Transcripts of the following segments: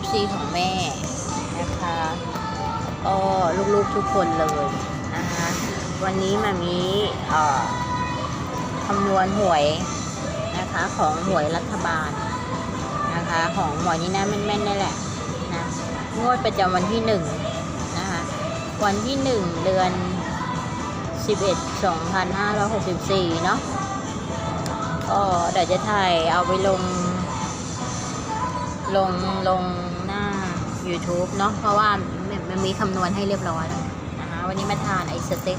FC ของแม่นะคะก็ลูกๆทุกคนเลยนะคะวันนี้มามีคำนวณหวยนะคะของหวยรัฐบาลนะคะของหวยนี้นะแม่นๆนี่แหละนะงวดประจำวันที่หนึ่งนะคะวันที่หนึ่งเดือน11 2564เนาะก็เดี๋ยวจะถ่ายเอาไปลง ลงลงหน้า YouTube เนาะเพราะว่ามันมันมีคำนวณให้เรียบร้อยแล้วนะคะวันนี้มาทานไอสเต็ก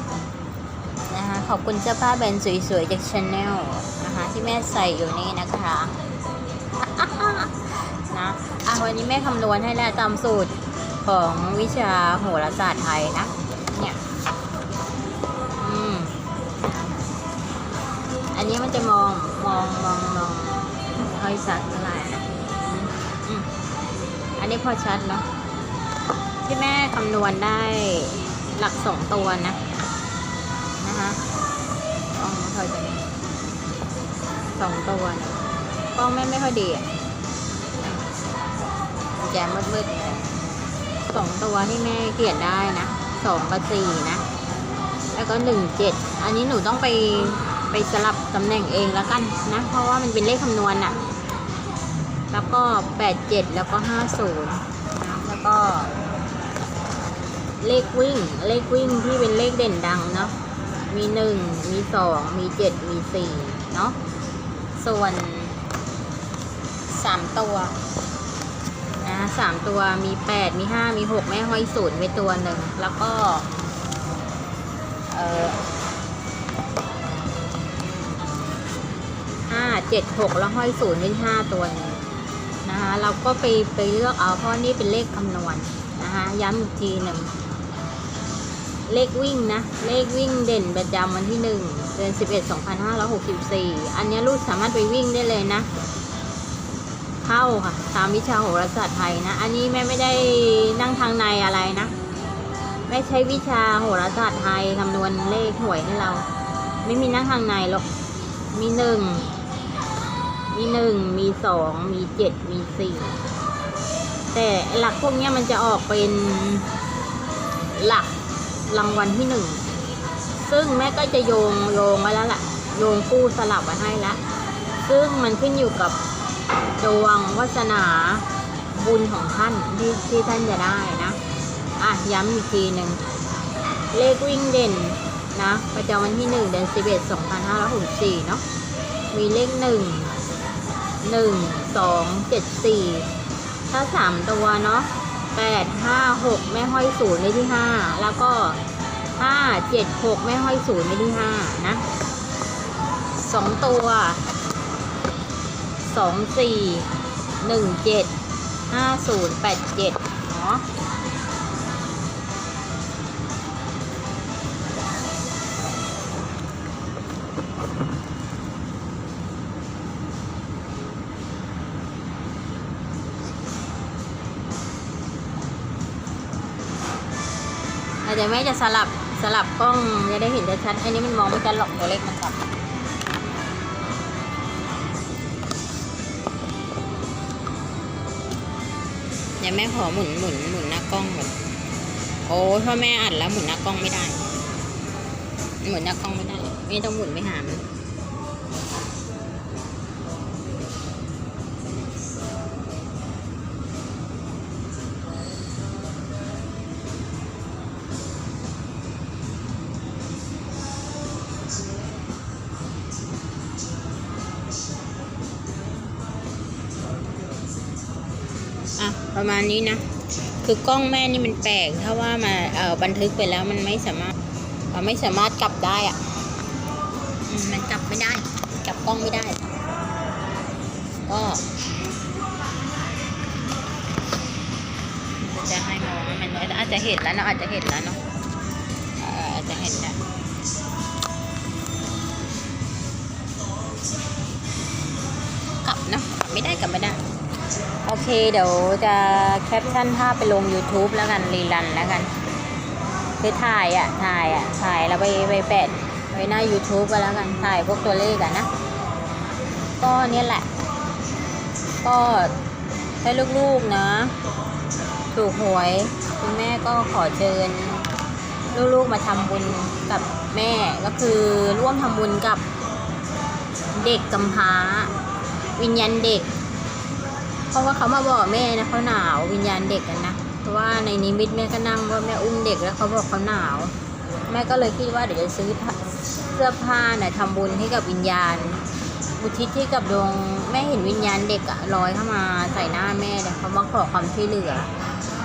นะคะขอบคุณเสื้อผ้าแบรนด์สวยๆ จากชาแนลนะคะที่แม่ใส่อยู่นี่นะคะนะอะวันนี้แม่คำนวณให้แล้วตามสูตรของวิชาโหราศาสตร์ไทยนะเนี่ยอืมอันนี้มันจะมองมองมองมองไม่ค่อยชัดเท่าไหร่นะ อันนี้พอชัดเนาะที่แม่คำนวณได้หลักสองตัวนะ นะคะกล้องไม่ค่อยจะสองตัวนะกล้องแม่ไม่ค่อยดีอะแจมมืดๆเลยสองตัวที่แม่เขียนได้นะสองกับสี่นะ แล้วก็หนึ่งเจ็ดอันนี้หนูต้องไปไปสลับตำแหน่งเองแล้วกันนะ เพราะว่ามันเป็นเลขคำนวณอะ แล้วก็แปดเจ็ดแล้วก็ห้าศูนย์นะแล้วก็ เลขวิ่ง เลขวิ่งที่เป็นเลขเด่นดังเนาะ มีหนึ่งมีสองมีเจ็ดมีสี่เนาะ ส่วนสามตัวนะสามตัวมีแปดมีห้ามีหกแม่ห้อยศูนย์ไว้ตัวหนึ่ง แล้วก็ เออห้าเจ็ดหกแล้วห้อยศูนย์เป็นห้าตัวนึง นะคะเราก็ไปไปเลือกเอาเพราะนี่เป็นเลขคำนวณนะคะย้ำอีกทีหนึ่งเลขวิ่งนะ เลขวิ่งเด่นประจำวันที่หนึ่งเดือนสิบเอ็ดสองพันห้าร้อยหกสิบสี่อันนี้ลูกสามารถไปวิ่งได้เลยนะ เข้าค่ะ ตามวิชาโหราศาสตร์ไทยนะ อันนี้แม่ไม่ได้นั่งทางในอะไรนะ ไม่ใช่วิชาโหราศาสตร์ไทยคำนวณเลขหวยให้เรา ไม่มีนั่งทางในหรอก มีหนึ่ง มีหนึ่งมีสองมีเจ็ดมีสี่แต่หลักพวกนี้มันจะออกเป็นหลักรางวัลที่หนึ่งซึ่งแม่ก็จะโยงโยงไว้แล้วล่ะ โยงคู่สลับไว้ให้แล้วซึ่งมันขึ้นอยู่กับดวงวาสนาบุญของท่านที่ที่ท่านจะได้นะ อะย้ำอีกทีหนึ่งเลขวิ่งเด่นนะ ประจำวันที่หนึ่งเดือนสิบเอ็ดสองพันห้าร้อยหกสิบสี่เนาะมีเลขหนึ่ง หนึ่งสองเจ็ดสี่ถ้าสามตัวเนาะแปดห้าหกไม่ห้อยศูนย์เลขที่ห้าแล้วก็ห้าเจ็ดหกไม่ห้อยศูนย์เลขที่ห้านะสองตัวสองสี่หนึ่งเจ็ดห้าศูนย์แปดเจ็ดเนาะ ดี๋ยวแม่จะสลับสลับกล้องจะได้เห็นชัดๆอันนี้มันมองไม่ชัดหรอกตัวเลขมันชับเดี๋ยวแม่ขอหมุนหมุนหมุนหน้ากล้องก่อนโอ้ยพ่อแม่อัดแล้วหมุนหน้ากล้องไม่ได้ หมุนหน้ากล้องไม่ได้ไม่ต้องหมุนไปหามัน ประมาณนี้นะ คือกล้องแม่นี่มันแปลก ถ้าว่ามาเอ่อบันทึกไปแล้วมันไม่สามารถเราไม่สามารถกลับได้อะอืมมันกลับไม่ได้ กลับกล้องไม่ได้ ก็จะให้มองมันอาจจะเห็นแล้วเนาะอาจจะเห็นแล้วเนาะเอ่ออาจจะเห็นแล้วกลับเนาะกลับไม่ได้กลับไม่ได้ โอเค เดี๋ยวจะแคปชั่นภาพไปลง YouTube แล้วกันรีรันแล้วกันคือถ่ายอะถ่ายอะถ่ายแล้วไปไปแปะไว้หน้า YouTube ไปแล้วกันถ่ายพวกตัวเลขอะนะ ก็เนี่ยแหละ ก็ถ้ลูกๆนะ ถูกหวยคุณแม่ก็ขอเชิญ ลูกๆมาทำบุญกับแม่ก็คือร่วมทำบุญกับเด็กกำพร้า วิญญาณเด็ก เพราะว่าเขามาบอกแม่นะเขาหนาววิญญาณเด็กกันนะเพราะว่าในนิมิตแม่ก็นั่งว่าแม่อุ้มเด็กแล้วเขาบอกเขาหนาว แม่ก็เลยคิดว่าเดี๋ยวจะซื้อเสื้อผ้าน่ะทำบุญให้กับวิญญาณอุทิศให้กับดวงแม่เห็นวิญญาณเด็กอะลอยเข้ามาใส่หน้าแม่เลยเขามาขอความช่วยเหลือ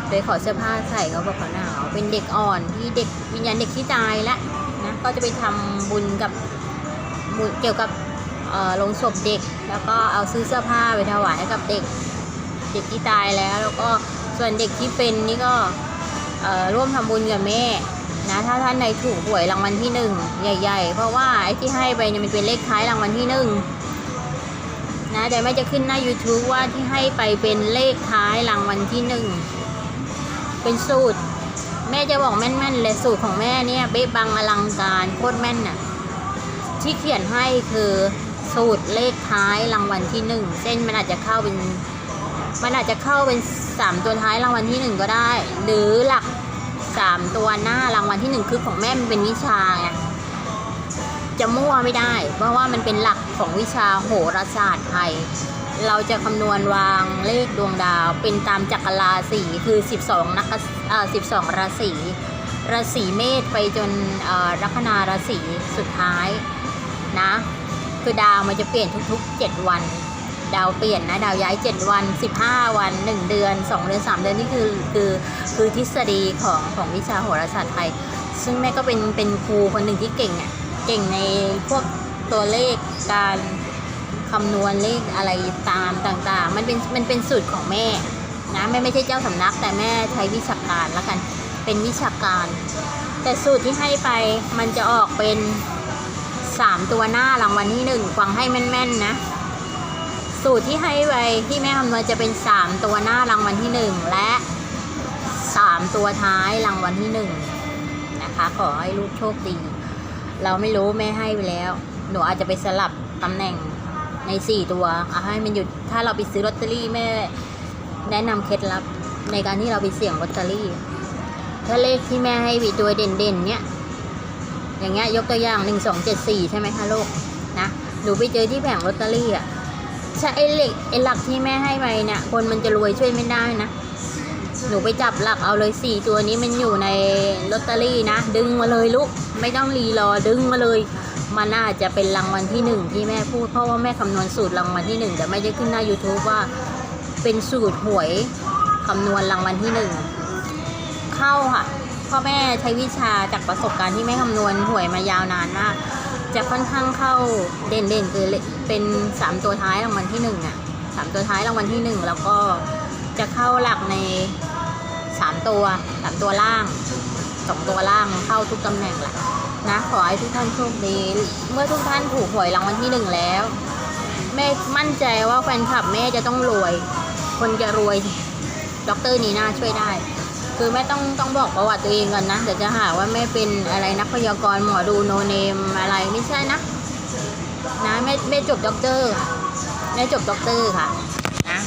โดยขอเสื้อผ้าใส่เขาบอกเขาหนาว เป็นเด็กอ่อนที่เด็กวิญญาณเด็กที่ตายแล้วนะก็จะไปทำบุญกับบุญเกี่ยวกับลงศพเด็ก แล้วก็เอาซื้อเสื้อผ้าไปถวายให้กับเด็ก เด็กที่ตายแล้ว แล้วก็ส่วนเด็กที่เป็นนี่ก็ร่วมทำบุญกับแม่นะถ้าท่านใดถูกหวยรางวัลที่หนึ่งใหญ่ ๆ เพราะว่าไอ้ที่ให้ไปเนี่ยมันเป็นเลขท้ายรางวัลที่หนึ่งนะเดี๋ยวแม่จะขึ้นหน้า YouTube ว่าที่ให้ไปเป็นเลขท้ายรางวัลที่หนึ่งเป็นสูตร แม่จะบอกแม่นๆเลยสูตรของแม่เนี่ยเบ๊ะบังอลังการโคตรแม่นน่ะที่เขียนให้คือสูตรเลขท้ายรางวัลที่หนึ่งเส้นมันอาจจะเข้าเป็น มันอาจจะเข้าเป็นสามตัวท้ายรางวัลที่หนึ่งก็ได้ หรือหลักสามตัวหน้ารางวัลที่หนึ่งคือของแม่มันเป็นวิชาไงจะมั่วไม่ได้ เพราะว่ามันเป็นหลักของวิชาโหราศาสตร์ไทย เราจะคำนวณวางเลขดวงดาว เป็นตามจักรราศีคือ 12นักเอ่อ12 ราศีราศีเมษไปจนลัคนาราศีสุดท้ายนะ คือดาวมันจะเปลี่ยนทุกๆ 7 วัน ดาวเปลี่ยนนะดาวย้าย 7 วัน 15 วัน 1 เดือน 2 เดือน 3 เดือนนี่คือคือคือทฤษฎีของของวิชาโหราศาสตร์ไทย ซึ่งแม่ก็เป็นเป็นครูคนหนึ่งที่เก่งอะเก่งในพวกตัวเลขการคำนวณเลขอะไรตามต่างๆ มันเป็นมันเป็นสูตรของแม่นะแม่ไม่ใช่เจ้าสำนักแต่แม่ใช้วิชาการล้วกันเป็นวิชาการ แต่สูตรที่ให้ไปมันจะออกเป็นสามตัวหน้ารางวัลที่หนึ่งฟังให้แม่นๆนะ สูตรที่ให้ไปที่แม่คำนวณจะเป็นสามตัวหน้ารางวัลที่หนึ่งและสามตัวท้ายรางวัลที่หนึ่งนะคะขอให้ลูกโชคดี เราไม่รู้แม่ให้ไปแล้ว หนูอาจจะไปสลับตำแหน่งในสี่ตัวเอาให้มันหยุดถ้าเราไปซื้อลอตเตอรี่แม่แนะนำเคล็ดลับในการที่เราไปเสี่ยงลอตเตอรี่ ถ้าเลขที่แม่ให้ไปตัวเด่นๆเนี้ยอย่างเงี้ยยกตัวอย่างหนึ่งสองเจ็ดสี่ใช่ไหมคะลูกนะหนูไปเจอที่แผงลอตเตอรี่อะ ใช่ไอ้เหลขไอ้หลักที่แม่ให้ไปเนี่ยคนมันจะรวยช่วยไม่ได้นะ หนูไปจับหลักเอาเลยสี่ตัวนี้มันอยู่ในลอตเตอรี่นะ ดึงมาเลยลูก ไม่ต้องรีรอดึงมาเลย มันน่าจะเป็นรางวัลที่หนึ่งที่แม่พูดเพราะว่าแม่คำนวณสูตรรางวัลที่หนึ่งแต่ไม่ได้ขึ้นหน้า YouTube ว่าเป็นสูตรหวยคำนวณรางวัลที่หนึ่งเข้าค่ะพ่อแม่ใช้วิชาจากประสบการณ์ที่แม่คำนวณหวยมายาวนานมาก จะค่อนข้างเข้าเด่นๆคือเป็นสามตัวท้ายรางวัลที่หนึ่งอะสามตัวท้ายรางวัลที่หนึ่งแล้วก็จะเข้าหลักในสามตัวสามตัวล่างสองตัวล่างเข้าทุกตำแหน่งแหละนะขอให้ทุกท่านโชคดีเมื่อทุกท่านถูกหวยรางวัลที่หนึ่งแล้วแม่มั่นใจว่าแฟนคลับแม่จะต้องรวย คนจะรวยด็อกเตอร์นีน่าช่วยได้ คือแม่ต้องต้องบอกประวัติตัวเองก่อนนะเดี๋ยวจะหาว่าแม่เป็นอะไรนักพยากรณ์หมอดูโนเนมอะไรไม่ใช่นะ นะแม่แม่จบด็อกเตอร์ค่ะแม่จบด็อกเตอร์ค่ะนะ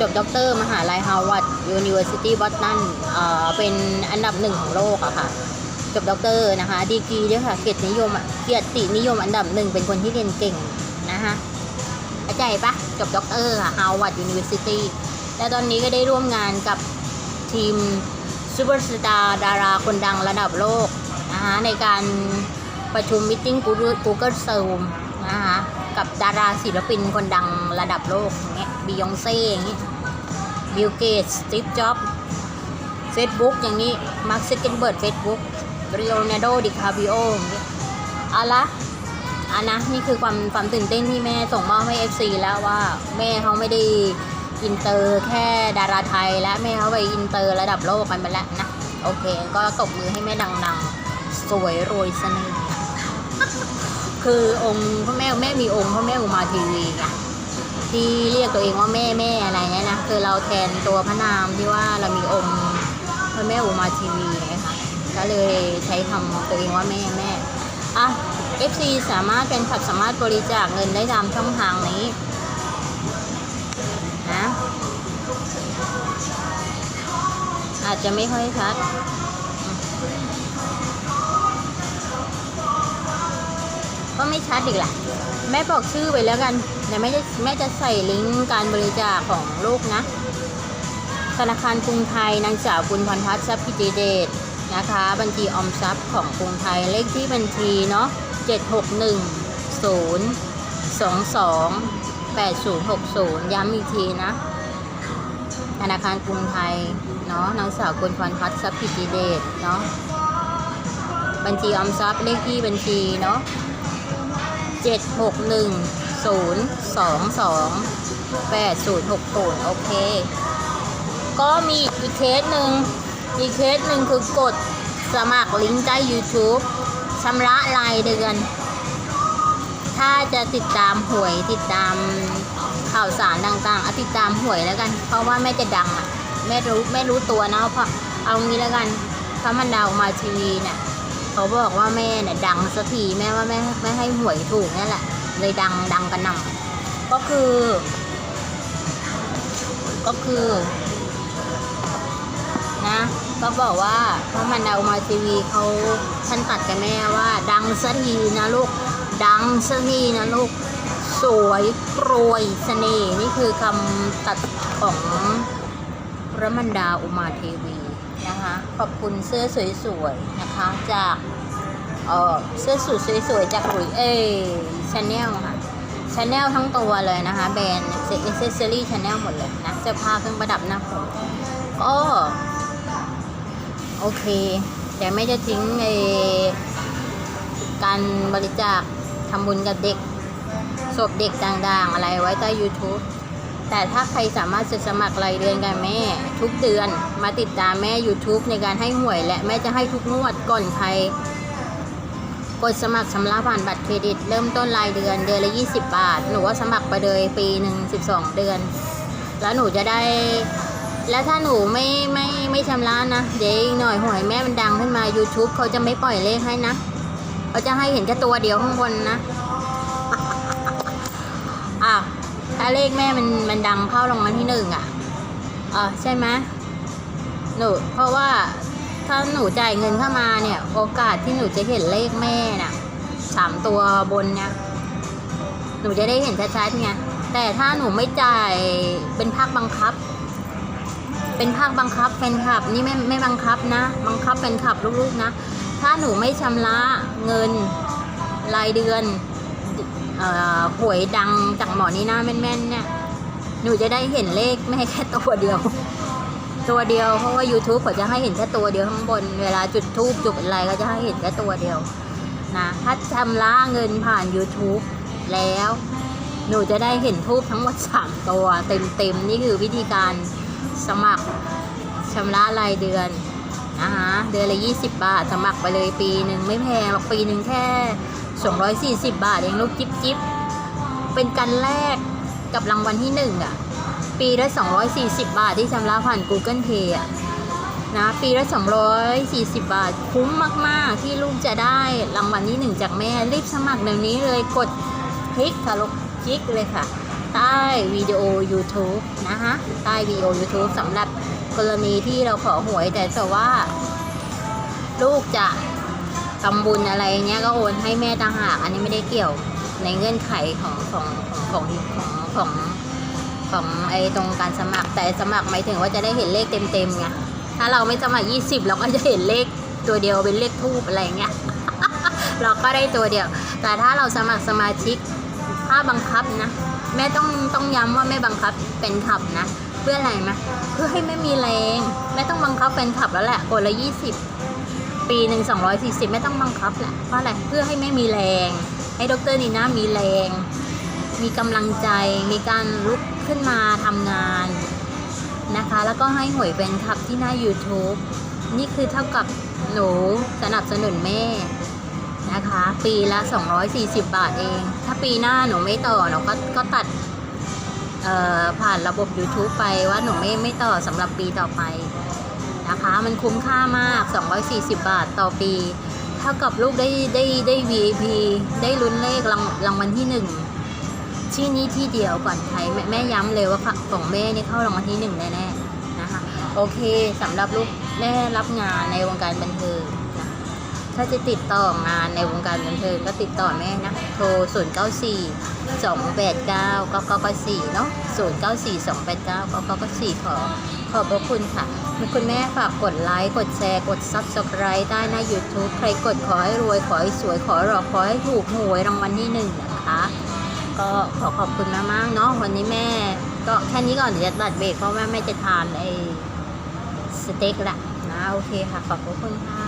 จบด็อกเตอร์มหาลัยฮาวาดยูนิเวอร์ซิตี้บอสตันเอ่อเป็นอันดับหนึ่งของโลกอะค่ะ จบด็อกเตอร์นะคะ ดีกรีด้วยค่ะ เกียรตินิยมอะเกียรตินิยมอันดับหนึ่งเป็นคนที่เรียนเก่งนะคะเข้าใจปะจบด็อกเตอร์ค่ะฮาวาดยูนิเวอร์ซิตี้และตอนนี้ก็ได้ร่วมงานกับ ทีมซูเปอร์สตาร์ดาราคนดังระดับโลกนะคะในการประชุมมิ팅กูเกิลซูมนะคะกับดาราศิลปินคนดังระดับโลกอย่างเงี้ยบียองเซ่อย่างงี้บิลเกตสตีฟจ็อบเฟซบุ๊กอย่างนี้มาร์คซิกเกนเบิร์ดเฟซบุ๊กเรียลเนโดดิคาบิโออย่างงี้เอาละอันนะนี่คือความความตื่นเต้นที่แม่ส่งมอบให้ FC แล้วว่าแม่เขาไม่ได้ อินเตอร์แค่ดาราไทยและแม่เขาไปอินเตอร์ระดับโลกกันไปแล้วนะ โอเค ก็ตบมือให้แม่ดังๆ สวยโรยเสน่ห์คือองค์พ่อแม่แม่มีองค์พ่อแม่อุมาทีวีไงที่เรียกตัวเองว่าแม่แม่อะไรเงี้ยนะคือเราแทนตัวพระนามที่ว่าเรามีองค์พ่อแม่อุมาทีวีไงคะก็เลยใช้คำตัวเองว่าแม่แม่อะ FC สามารถเป็นขับสามารถบริจาคเงินได้ตามช่องทางนี้ อาจจะไม่ค่อยชัดก็ไม่ชัดอีกแหละแม่บอกชื่อไปแล้วกันแต่ไม่ได้แม่จะใส่ลิงก์การบริจาคของลูกนะ ธนาคารกรุงไทยนางสาวบุญพรพัฒน์ทรัพย์พิจิเดชนะคะ บัญชีออมทรัพย์ของกรุงไทยเลขที่บัญชีเนาะ761 0 22 8060ย้ำอีกทีนะ ธนาคารกรุงไทยเนาะนางสาวบุญพรพัฒน์ทรัพย์พิจิเดชเนาะบัญชีออมทรัพย์เลขที่บัญชีเนาะ761 022 8060โอเค ก็มีอีกเคสหนึ่งอีกเคสหนึ่งคือกดสมัครลิงก์ใต้ YouTube ชำระรายเดือน ถ้าจะติดตามหวยติดตาม ข่าวสารต่างๆอติดตามหวยแล้วกัน เพราะว่าแม่จะดังอะแม่รู้แม่รู้ตัวนะเพราะเอางี้แล้วกันพระมันดาวมาทีวีเนี่ยเขาบอกว่าแม่เนี่ยดังสักทีแม่ว่าแม่ไม่ให้หวยถูกนี่แหละ เลยดังดังกันหน่ำก็คือ ก็คือ นะก็บอกว่าพระมันดาวมาทีวีเขาท่านตัดกับแม่ว่า ดังสักทีนะลูก ดังสักทีนะลูก สวยโปรยเสน่ห์นี่คือคำตัดของพระมันดาอุมาเทวีนะคะ ขอบคุณเสื้อสวยๆนะคะจากเออเสื้อสูทสวยๆจากหลุยเอชาแนลค่ะชาแนลทั้งตัวเลยนะคะ แบรนด์เอเซสซอรี่ชาแนลหมดเลยนะเสื้อผ้าเครื่องประดับหน้าผมก็โอเคแต่ไม่จะทิ้งในการบริจาคทำบุญกับเด็ก ศพเด็กต่างๆ อะไรไว้ใต้ YouTube แต่ถ้าใครสามารถจะสมัครรายเดือนกับแม่ ทุกเดือนมาติดตามแม่ YouTube ในการให้หวยและแม่จะให้ทุกงวดก่อนใคร กดสมัครชำระผ่านบัตรเครดิต เริ่มต้นรายเดือนเดือนละ 20 บาท หนูว่าสมัครไปเลยปีหนึ่ง12 เดือน แล้วหนูจะได้ แล้วถ้าหนูไม่ไม่ไม่ชำระนะ เดี๋ยวอีกหน่อยหวยแม่มันดังขึ้นมา YouTube เขาจะไม่ปล่อยเลขให้นะ เขาจะให้เห็นแค่ตัวเดียวข้างบนนะ ถ้าเลขแม่มันมันดังเข้ารางวัลที่หนึ่งอะอะใช่ไหมหนูเพราะว่าถ้าหนูจ่ายเงินเข้ามาเนี่ย โอกาสที่หนูจะเห็นเลขแม่น่ะสามตัวบนเนี่ยหนูจะได้เห็นชัดๆไงแต่ถ้าหนูไม่จ่ายเป็นภาคบังคับ เป็นภาคบังคับแฟนคลับ นี่ไม่ไม่บังคับนะ บังคับแฟนคลับลูกๆนะ ถ้าหนูไม่ชำระเงินรายเดือน หวยดังจากหมอนี่หน้าแม่นๆ เนี่ย หนูจะได้เห็นเลขแม่แค่ตัวเดียว ตัวเดียวเพราะว่า YouTube เขาจะให้เห็นแค่ตัวเดียวข้างบน เวลาจุดทูบจุดอะไรก็จะให้เห็นแค่ตัวเดียวนะถ้าชำระเงินผ่าน YouTube แล้ว หนูจะได้เห็นทูบทั้งหมด3ตัวเต็มๆ นี่คือวิธีการสมัครชำระรายเดือนนะคะเดือนละ 20 บาท สมัครไปเลยปีหนึ่งไม่แพงหรอกปีหนึ่งแค่ 240 บาทเองลูกจิ๊บจิ๊บเป็นการแลกกับรางวัลที่หนึ่งอะ ปีละ 240 บาทที่ชำระผ่าน Google Pay อะนะปีละ 240 บาท คุ้มมาก ๆ ที่ลูกจะได้รางวัลที่หนึ่งจากแม่ รีบสมัครเดี๋ยวนี้เลยกดคลิกค่ะลูกคลิกเลยค่ะ ใต้วิดีโอ YouTube นะคะใต้วิดีโอ YouTube สำหรับกรณีที่เราขอหวยแต่แต่ว่า ลูกจะ ทำบุญอะไรเงี้ยก็โอนให้แม่ต่างหากอันนี้ไม่ได้เกี่ยวในเงื่อนไขของของของของของของไอ้ตรงการสมัครแต่สมัครหมายถึงว่าจะได้เห็นเลขเต็มๆไงถ้าเราไม่สมัคร 20 เราก็จะเห็นเลขตัวเดียวเป็นเลขทูบอะไรเงี้ยเราก็ได้ตัวเดียว แต่ถ้าเราสมัครสมาชิกถ้าบังคับนะแม่ต้องต้องย้ำว่าไม่บังคับเป็นขับนะ เพื่ออะไรไหมเพื่อให้ไม่มีแรงแม่ต้องบังคับเป็นขับแล้วแหละคนละยี่สิบ ปีหนึ่งสองร้อยสี่สิบไม่ต้องบังคับแหละ เพราะอะไร เพื่อให้ไม่มีแรง ให้ดรนีน่ามีแรง มีกำลังใจ มีการลุกขึ้นมาทำงานนะคะ แล้วก็ให้หวยเป็นขับที่หน้า YouTube นี่คือเท่ากับหนูสนับสนุนแม่นะคะ ปีละ 240 บาทเอง ถ้าปีหน้าหนูไม่ต่อหนูก็ก็ตัดผ่านระบบ YouTube ไปว่าหนูไม่ไม่ต่อสำหรับปีต่อไป นะคะ มันคุ้มค่ามาก 240 บาทต่อปี เท่ากับลูกได้ได้ได้ VIP ได้ลุ้นเลขรางรางวัลที่หนึ่งที่นี้ที่เดียวก่อนใครแม่แม่ย้ำเลยว่าของแม่นี่เข้ารางวัลที่หนึ่งแน่ๆนะคะโอเคสำหรับลูกแม่รับงานในวงการบันเทิงนะถ้าจะติดต่องานในวงการบันเทิงก็ติดต่อแม่นะโทร 0 9 4 2 8 9 9 9 9 4เนาะ0 9 4 2 8 9 9 9 9 4ขอ ขอบพระคุณค่ะคุณแม่ฝากกดไลค์ กดแชร์ กด Subscribe ได้นะ YouTube ใครกดขอให้รวย ขอให้สวย ขอหล่อขอให้ถูกหวยรางวัลที่หนึ่งนะคะ ก็ขอขอบคุณมากๆเนาะวันนี้แม่ ก็แค่นี้ก่อนเดี๋ยวจะตัดเบรกเพราะว่าแม่จะทานไอ้สเต็กละนะ โอเคค่ะ ขอบพระคุณค่ะ